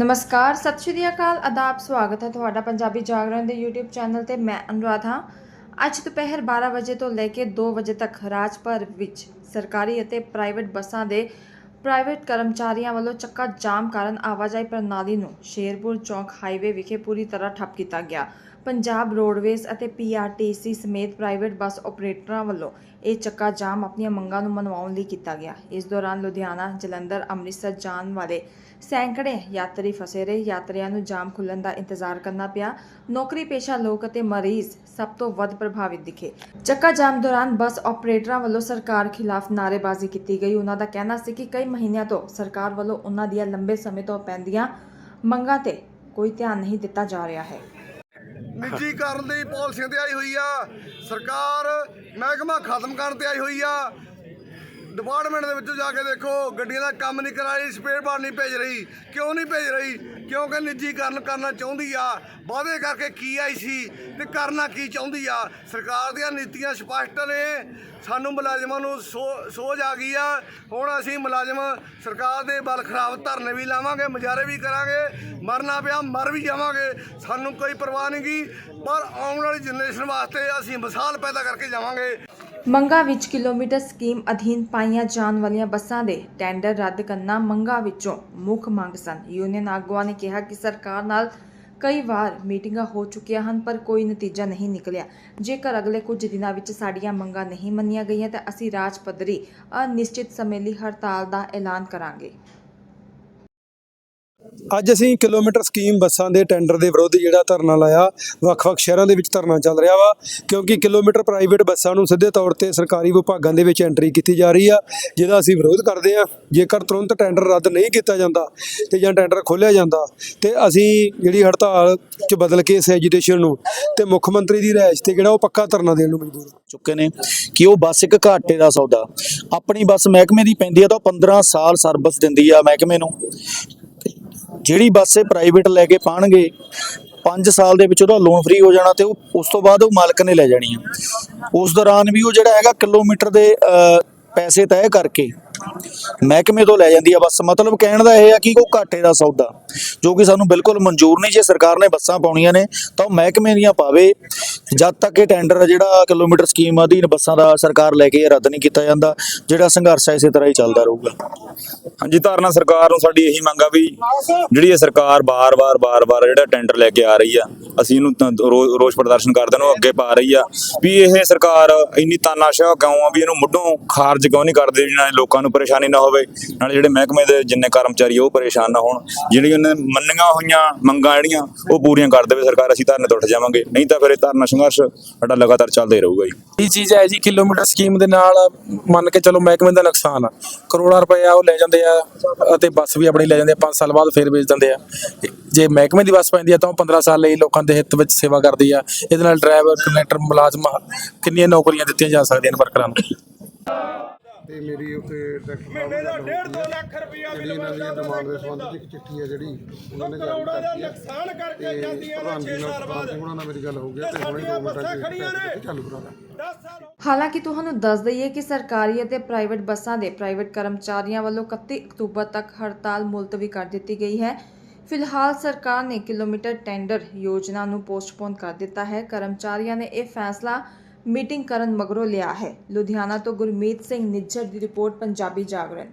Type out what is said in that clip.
ਨਮਸਕਾਰ, ਸਤਿ ਸ਼੍ਰੀ ਅਕਾਲ ਆਦਾਬ ਸਵਾਗਤ ਹੈ ਤੁਹਾਡਾ ਪੰਜਾਬੀ ਜਾਗਰਣ ਦੇ YouTube ਚੈਨਲ ਤੇ ਮੈਂ ਅਨੁਰਾਧ ਹਾਂ। ਅੱਜ ਦੁਪਹਿਰ 12 ਵਜੇ ਤੋਂ ਲੈ ਕੇ 2 ਵਜੇ ਤੱਕ ਰਾਜ ਭਰ ਵਿੱਚ ਸਰਕਾਰੀ ਅਤੇ ਪ੍ਰਾਈਵੇਟ ਬੱਸਾਂ ਦੇ ਪ੍ਰਾਈਵੇਟ ਕਰਮਚਾਰੀਆਂ ਵੱਲੋਂ ਚੱਕਾ ਜਾਮ ਕਾਰਨ ਆਵਾਜਾਈ ਪ੍ਰਣਾਲੀ ਨੂੰ ਸ਼ੇਰਪੁਰ ਚੌਕ ਹਾਈਵੇ ਵਿਖੇ ਪੂਰੀ ਤਰ੍ਹਾਂ ਠੱਪ ਕੀਤਾ ਗਿਆ। ਪੰਜਾਬ ਰੋਡਵੇਜ਼ ਅਤੇ ਪੀਆਰਟੀਸੀ ਸਮੇਤ ਪ੍ਰਾਈਵੇਟ ਬੱਸ ਆਪਰੇਟਰਾਂ ਵੱਲੋਂ ਇਹ ਚੱਕਾ ਜਾਮ ਆਪਣੀਆਂ ਮੰਗਾਂ ਨੂੰ ਮਨਵਾਉਣ ਲਈ ਕੀਤਾ ਗਿਆ। ਇਸ ਦੌਰਾਨ ਲੁਧਿਆਣਾ, ਜਲੰਧਰ, ਅੰਮ੍ਰਿਤਸਰ ਜਾਣ ਵਾਲੇ ਸੈਂਕੜੇ ਯਾਤਰੀ ਫਸੇ ਰਹੇ। ਯਾਤਰੀਆਂ ਨੂੰ ਜਾਮ ਖੁੱਲਣ ਦਾ ਇੰਤਜ਼ਾਰ ਕਰਨਾ ਪਿਆ। ਨੌਕਰੀ ਪੇਸ਼ਾ ਲੋਕ ਅਤੇ ਮਰੀਜ਼ ਸਭ ਤੋਂ ਵੱਧ ਪ੍ਰਭਾਵਿਤ ਦਿਖੇ। ਚੱਕਾ ਜਾਮ ਦੌਰਾਨ ਬੱਸ ਆਪਰੇਟਰਾਂ ਵੱਲੋਂ ਸਰਕਾਰ ਖਿਲਾਫ ਨਾਅਰੇਬਾਜ਼ੀ ਕੀਤੀ ਗਈ। ਉਹਨਾਂ ਦਾ ਕਹਿਣਾ ਸੀ ਕਿ ਕਈ ਮਹੀਨਿਆਂ ਤੋਂ ਸਰਕਾਰ ਵੱਲੋਂ ਉਹਨਾਂ ਦੀਆਂ ਲੰਬੇ ਸਮੇਂ ਤੋਂ ਪੈਂਦੀਆਂ ਮੰਗਾਂ ਤੇ ਕੋਈ ਧਿਆਨ ਨਹੀਂ ਦਿੱਤਾ ਜਾ ਰਿਹਾ ਹੈ। ਨਿੱਜੀਕਰਨ ਦੀ ਪਾਲਿਸੀਆਂ ਤੇ ਆਈ ਹੋਈ ਆ। ਸਰਕਾਰ ਮਹਿਕਮਾ ਖਤਮ ਕਰਨ ਤੇ ਆਈ ਹੋਈ ਆ। ਡਿਪਾਰਟਮੈਂਟ ਦੇ ਵਿੱਚੋਂ ਜਾ ਕੇ ਦੇਖੋ, ਗੱਡੀਆਂ ਦਾ ਕੰਮ ਨਹੀਂ ਕਰਾ ਰਹੀ ਸਪੇਅਰ ਪਾਰਟ ਨਹੀਂ ਭੇਜ ਰਹੀ। ਕਿਉਂ ਨਹੀਂ ਭੇਜ ਰਹੀ? ਕਿਉਂਕਿ ਨਿੱਜੀਕਰਨ ਕਰਨਾ ਚਾਹੁੰਦੀ ਆ। ਵਾਅਦੇ ਕਰਕੇ ਕੀ ਆਈ ਸੀ ਤੇ ਕਰਨਾ ਕੀ ਚਾਹੁੰਦੀ ਆ? ਸਰਕਾਰ ਦੀਆਂ ਨੀਤੀਆਂ ਸਪਸ਼ਟ ਨੇ। ਸਾਨੂੰ ਮੁਲਾਜ਼ਮਾਂ ਨੂੰ ਸੋ- ਸੋਝ ਆ ਗਈ ਆ। ਹੁਣ ਅਸੀਂ ਮੁਲਾਜ਼ਮ ਸਰਕਾਰ ਦੇ ਬਲ ਖਰਾਬ ਧਰਨੇ ਵੀ ਲਾਵਾਂਗੇ, ਮੁਜ਼ਾਹਰੇ ਵੀ ਕਰਾਂਗੇ। ਮਰਨਾ ਪਿਆ, ਮਰ ਵੀ ਜਾਵਾਂਗੇ। ਸਾਨੂੰ ਕੋਈ ਪਰਵਾਹ ਨਹੀਂ ਗੀ। ਪਰ ਆਉਣ ਵਾਲੀ ਜਨਰੇਸ਼ਨ ਵਾਸਤੇ ਅਸੀਂ ਮਿਸਾਲ ਪੈਦਾ ਕਰਕੇ ਜਾਵਾਂਗੇ। ਮੰਗਾ ਵਿੱਚ ਕਿਲੋਮੀਟਰ ਸਕੀਮ ਅਧੀਨ ਪਾਈਆਂ ਜਾਣ ਵਾਲੀਆਂ ਬੱਸਾਂ ਦੇ ਟੈਂਡਰ ਰੱਦ ਕਰਨਾ ਮੰਗਾ ਵਿੱਚੋਂ ਮੁੱਖ ਮੰਗ ਸਨ। ਯੂਨੀਅਨ ਆਗੂਆਂ ਨੇ ਕਿਹਾ ਕਿ ਸਰਕਾਰ ਨਾਲ ਕਈ ਵਾਰ ਮੀਟਿੰਗਾਂ ਹੋ ਚੁੱਕੀਆਂ ਹਨ, ਪਰ ਕੋਈ ਨਤੀਜਾ ਨਹੀਂ ਨਿਕਲਿਆ। ਜੇਕਰ ਅਗਲੇ ਕੁਝ ਦਿਨਾਂ ਵਿੱਚ ਸਾਡੀਆਂ ਮੰਗਾਂ ਨਹੀਂ ਮੰਨੀਆਂ ਗਈਆਂ, ਤਾਂ ਅਸੀਂ ਰਾਜ ਪੱਧਰੀ ਅਨਿਸ਼ਚਿਤ ਸਮੇਂ ਲਈ ਹੜਤਾਲ ਦਾ ਐਲਾਨ ਕਰਾਂਗੇ। ਅੱਜ ਅਸੀਂ ਕਿਲੋਮੀਟਰ ਸਕੀਮ ਬੱਸਾਂ ਦੇ ਟੈਂਡਰ ਦੇ ਵਿਰੁੱਧ ਜਿਹੜਾ ਧਰਨਾ ਲਾਇਆ, ਵੱਖ-ਵੱਖ ਸ਼ਹਿਰਾਂ ਦੇ ਵਿੱਚ ਧਰਨਾ ਚੱਲ ਰਿਹਾ ਵਾ, ਕਿਉਂਕਿ ਕਿਲੋਮੀਟਰ ਪ੍ਰਾਈਵੇਟ ਬੱਸਾਂ ਨੂੰ ਸਿੱਧੇ ਤੌਰ ਤੇ ਸਰਕਾਰੀ ਵਿਭਾਗਾਂ ਦੇ ਵਿੱਚ ਐਂਟਰੀ ਕੀਤੀ ਜਾ ਰਹੀ ਆ, ਜਿਹਦਾ ਅਸੀਂ ਵਿਰੋਧ ਕਰਦੇ ਆ। ਜੇਕਰ ਤੁਰੰਤ ਟੈਂਡਰ ਰੱਦ ਨਹੀਂ ਕੀਤਾ ਜਾਂਦਾ ਤੇ ਜਾਂ ਟੈਂਡਰ ਖੋਲ੍ਹਿਆ ਜਾਂਦਾ ਤੇ ਅਸੀਂ ਜਿਹੜੀ ਹੜਤਾਲ 'ਚ ਬਦਲ ਕੇ ਇਸ ਐਜੀਟੇਸ਼ਨ ਨੂੰ ਤੇ ਮੁੱਖ ਮੰਤਰੀ ਦੀ ਰਿਹਾਇਸ਼ ਤੇ ਜਿਹੜਾ ਉਹ ਪੱਕਾ ਧਰਨਾ ਦੇਣ ਨੂੰ ਮਜਬੂਰ ਹਾਂ। ਚੁੱਕੇ ਨੇ ਕਿ ਉਹ ਬੱਸ ਇੱਕ ਘਾਟੇ ਦਾ ਸੌਦਾ। ਆਪਣੀ ਬੱਸ ਮਹਿਕਮੇ ਦੀ ਪੈਂਦੀ ਆ ਤਾਂ ਉਹ 15 ਸਾਲ ਸਰਵਿਸ ਦਿੰਦੀ ਆ ਮਹਿਕਮੇ ਨੂੰ। ਜਿਹੜੀ ਬੱਸ ਇਹ ਪ੍ਰਾਈਵੇਟ ਲੈ ਕੇ ਪਾਣਗੇ 5 ਸਾਲ ਦੇ ਵਿੱਚ ਉਹਦਾ ਲੋਨ ਫ੍ਰੀ ਹੋ ਜਾਣਾ ਤੇ ਉਹ ਉਸ ਤੋਂ ਬਾਅਦ ਉਹ ਮਾਲਕ ਨੇ ਲੈ ਜਾਣੀ ਆ। ਉਸ ਦੌਰਾਨ ਵੀ ਉਹ ਜਿਹੜਾ ਹੈਗਾ ਕਿਲੋਮੀਟਰ ਦੇ ਅ, ਪੈਸੇ ਤੈਅ ਕਰਕੇ ਮਹਿਕਮੇ ਤੋਂ ਲੈ ਜਾਂਦੀ ਆ ਬੱਸ। ਮਤਲਬ ਕਹਿਣ ਦਾ ਇਹ ਆ ਕਿ ਉਹ ਘਾਟੇ ਦਾ ਸੌਦਾ, ਜੋ ਕਿ ਸਾਨੂੰ ਬਿਲਕੁਲ ਮਨਜ਼ੂਰ ਨਹੀਂ। ਜੇ ਸਰਕਾਰ ਨੇ ਬੱਸਾਂ ਪਾਉਣੀਆਂ ਨੇ, ਤਾਂ ਉਹ ਮਹਿਕਮੇ ਦੀਆਂ ਪਾਵੇ। ਜਦ ਤੱਕ ਇਹ ਟੈਂਡਰ ਜਿਹੜਾ ਕਿਲੋਮੀਟਰ ਸਕੀਮ ਅਧੀਨ ਬੱਸਾਂ ਦਾ ਸਰਕਾਰ ਲੈ ਕੇ ਰੱਦ ਨਹੀਂ ਕੀਤਾ ਜਾਂਦਾ, ਜਿਹੜਾ ਸੰਘਰਸ਼ ਹੈ ਇਸੇ ਤਰ੍ਹਾਂ ਹੀ ਚੱਲਦਾ ਰਹੂਗਾ। ਹਾਂਜੀ, ਧਾਰਨਾ ਸਰਕਾਰ ਨੂੰ ਸਾਡੀ ਇਹੀ ਮੰਗ ਆ ਵੀ ਜਿਹੜੀ ਇਹ ਸਰਕਾਰ ਬਾਰ-ਬਾਰ ਬਾਰ-ਬਾਰ ਜਿਹੜਾ ਟੈਂਡਰ ਲੈ ਕੇ ਆ ਰਹੀ ਆ ਅਸੀਂ ਇਹਨੂੰ ਰੋਸ ਪ੍ਰਦਰਸ਼ਨ ਕਰਦੇ ਨੂੰ ਅੱਗੇ ਪਾ ਰਹੀ ਆ। ਵੀ ਇਹ ਸਰਕਾਰ ਇੰਨੀ ਤਾਨਾਸ਼ਾਹ ਕਿਉਂ ਆ ਵੀ ਇਹਨੂੰ ਮੁੱਢੋਂ ਖਾਰਜ ਕਿਉਂ ਨਹੀਂ ਕਰਦੇ ਵੀ ਨਾਲੇ ਲੋਕਾਂ ਨੂੰ ਪਰੇਸ਼ਾਨੀ ਨਾ ਹੋਵੇ? ਨਾਲੇ ਜਿਹੜੇ ਮਹਿਕਮੇ ਦੇ ਜਿੰਨੇ ਕਰਮਚਾਰੀ ਉਹ ਪਰੇਸ਼ਾਨ ਨਾ ਹੋਣ। ਜਿਹੜੀਆਂ ਉਹਨਾਂ ਮੰਨੀਆਂ ਹੋਈਆਂ ਮੰਗਾਂ ਜਿਹੜੀਆਂ, ਉਹ ਪੂਰੀਆਂ ਕਰ ਦੇਵੇ ਸਰਕਾਰ, ਅਸੀਂ ਧਰਨੇ ਤੋਂ ਉੱਠ ਜਾਵਾਂਗੇ। ਨਹੀਂ ਤਾਂ ਫਿਰ ਇਹ ਧਰਨਾ ਸੰਘਰਸ਼ ਸਾਡਾ ਲਗਾਤਾਰ ਚੱਲਦਾ ਹੀ ਰਹੂਗਾ ਜੀ। ਇਹ ਚੀਜ਼ ਹੈ ਜੀ, ਕਿਲੋਮੀਟਰ ਸਕੀਮ ਦੇ ਨਾਲ ਮੰਨ ਕੇ ਚਲੋ ਮਹਿਕਮੇ ਦਾ ਨੁਕਸਾਨ ਆ। ਕਰੋੜਾਂ ਰੁਪਏ ਉਹ ਲੈ ਜਾਂਦੇ ਆ, ਅਤੇ ਬੱਸ ਵੀ ਆਪਣੀ ਲੈ ਜਾਂਦੇ ਆ 5 ਸਾਲ ਬਾਅਦ ਫੇਰ ਵੇਚ ਦਿੰਦੇ ਆ। ਜੇ ਮਹਿਕਮੇ ਦੀ ਬੱਸ ਪੈਂਦੀ ਆ ਤਾਂ ਉਹ 15 ਸਾਲ ਲਈ ਲੋਕਾਂ ਦੇ ਹਿੱਤ ਵਿੱਚ ਸੇਵਾ ਕਰਦੀ ਆ। ਇਹਦੇ ਨਾਲ ਡਰਾਈਵਰ ਕੰਡਕਟਰ ਮੁਲਾਜ਼ਮ ਕਿੰਨੀਆਂ ਨੌਕਰੀਆਂ ਦਿੱਤੀਆਂ ਜਾ ਸਕਦੀਆਂ ਨੇ ਵਰਕਰਾਂ ਨੂੰ? ਤੇ ਮੇਰੀ ਉੱਤੇ ਡਾਕਟਰ ਮਹੀਨੇ ਦਾ 1.5 2 ਲੱਖ ਰੁਪਇਆ ਜਿਹੜੀ ਇਹਨਾਂ ਦੀ ਡਿਮਾਂਡ ਦੇ ਸੰਬੰਧ ਵਿੱਚ ਇੱਕ ਚਿੱਠੀ ਹੈ ਜਿਹੜੀ ਉਹਨਾਂ ਨੇ ਜਾਰੀ ਕਰਤੀ ਹੈ ਨੁਕਸਾਨ ਕਰਕੇ ਜਾਂਦੀਆਂ ਨੇ 6 ਸਾਲ ਬਾਅਦ। ਉਹਨਾਂ ਨਾਲ ਮੇਰੀ ਗੱਲ ਹੋ ਗਈ ਤੇ ਹੁਣੇ 2 ਮਿੰਟਾਂ ਚ ਚਾਲੂ ਕਰਾ ਦਾਂ ਹਾਲਾਂਕਿ ਤੁਹਾਨੂੰ ਦੱਸ ਦਈਏ ਕਿ ਸਰਕਾਰੀ ਅਤੇ ਪ੍ਰਾਈਵੇਟ ਬੱਸਾਂ ਦੇ ਪ੍ਰਾਈਵੇਟ ਕਰਮਚਾਰੀਆਂ ਵੱਲੋਂ 31 ਅਕਤੂਬਰ ਤੱਕ ਹੜਤਾਲ ਮੁਲਤਵੀ ਕਰ ਦਿੱਤੀ ਗਈ ਹੈ। ਫਿਲਹਾਲ ਸਰਕਾਰ ਨੇ ਕਿਲੋਮੀਟਰ ਟੈਂਡਰ ਯੋਜਨਾ ਨੂੰ ਪੋਸਟਪੋਨ ਕਰ ਦਿੱਤਾ ਹੈ। ਕਰਮਚਾਰੀਆਂ ਨੇ ਇਹ ਫੈਸਲਾ ਮੀਟਿੰਗ ਕਰਨ ਮਗਰੋਂ ਲਿਆ ਹੈ। ਲੁਧਿਆਣਾ ਤੋਂ ਗੁਰਮੀਤ ਸਿੰਘ ਨਿੱਜਰ ਦੀ ਰਿਪੋਰਟ, ਪੰਜਾਬੀ ਜਾਗਰਣ।